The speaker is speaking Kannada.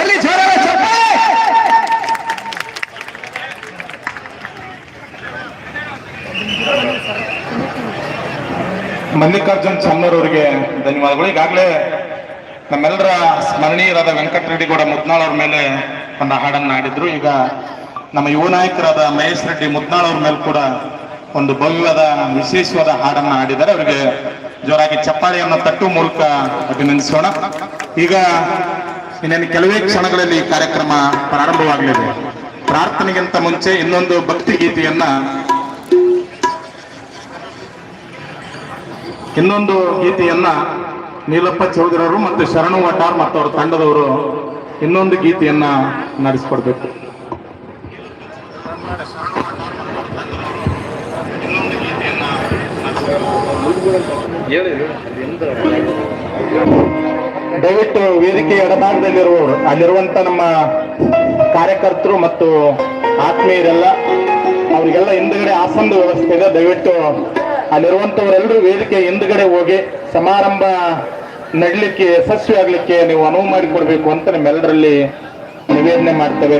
ಎಲ್ಲಿ ಜೋರಾದ ಚಪ್ಪಾಳೆ. ಮಲ್ಲಿಕಾರ್ಜುನ್ ಚನ್ನರವರಿಗೆ ಧನ್ಯವಾದಗಳು. ಈಗಾಗಲೇ ನಮ್ಮೆಲ್ಲರ ಸ್ಮರಣೀಯರಾದ ಗೌಡ ಮುದ್ನಾಳ್ ಅವ್ರ ಮೇಲೆ ಒಂದು ಹಾಡನ್ನು ಆಡಿದ್ರು ಈಗ ನಮ್ಮ ಯುವ ನಾಯಕರಾದ ಮಹೇಶ್ ರೆಡ್ಡಿ ಮುದ್ನಾಳ್ ಅವ್ರ ಮೇಲೆ ಕೂಡ ಒಂದು ಭವ್ಯವಾದ ವಿಶೇಷವಾದ ಹಾಡನ್ನು ಆಡಿದ್ದಾರೆ ಅವರಿಗೆ ಜೋರಾಗಿ ಚಪ್ಪಾಳೆಯನ್ನು ತಟ್ಟು ಮೂಲಕ ಅಭಿನಂದಿಸೋಣ. ಈಗ ಇನ್ನೇನು ಕೆಲವೇ ಕ್ಷಣಗಳಲ್ಲಿ ಕಾರ್ಯಕ್ರಮ ಪ್ರಾರಂಭವಾಗಲಿದೆ. ಪ್ರಾರ್ಥನೆಗಿಂತ ಮುಂಚೆ ಇನ್ನೊಂದು ಭಕ್ತಿ ಗೀತೆಯನ್ನ ಇನ್ನೊಂದು ಗೀತೆಯನ್ನ ನೀಲಪ್ಪ ಚೌಧರವರು ಮತ್ತು ಶರಣು ವಟಾರ್ ಮತ್ತು ಅವರ ತಂಡದವರು ಇನ್ನೊಂದು ಗೀತೆಯನ್ನ ನಡೆಸಿಕೊಡ್ಬೇಕು. ದಯವಿಟ್ಟು ವೇದಿಕೆ ಎಡಭಾಗದಲ್ಲಿರುವವರು, ಅಲ್ಲಿರುವಂತ ನಮ್ಮ ಕಾರ್ಯಕರ್ತರು ಮತ್ತು ಆತ್ಮೀಯರೆಲ್ಲ, ಅವರಿಗೆಲ್ಲ ಹಿಂದ್ಗಡೆ ಆಸನದ ವ್ಯವಸ್ಥೆ ಇದೆ. ದಯವಿಟ್ಟು ಅಲ್ಲಿರುವಂತವರೆಲ್ಲರೂ ವೇದಿಕೆ ಹಿಂದ್ಗಡೆ ಹೋಗಿ ಸಮಾರಂಭ ನಡಲಿಕ್ಕೆ ಯಶಸ್ವಿ ಆಗ್ಲಿಕ್ಕೆ ನೀವು ಅನುವು ಮಾಡಿಕೊಡ್ಬೇಕು ಅಂತ ನಿಮ್ಮೆಲ್ಲರಲ್ಲಿ ನಿವೇದನೆ ಮಾಡ್ತೇವೆ.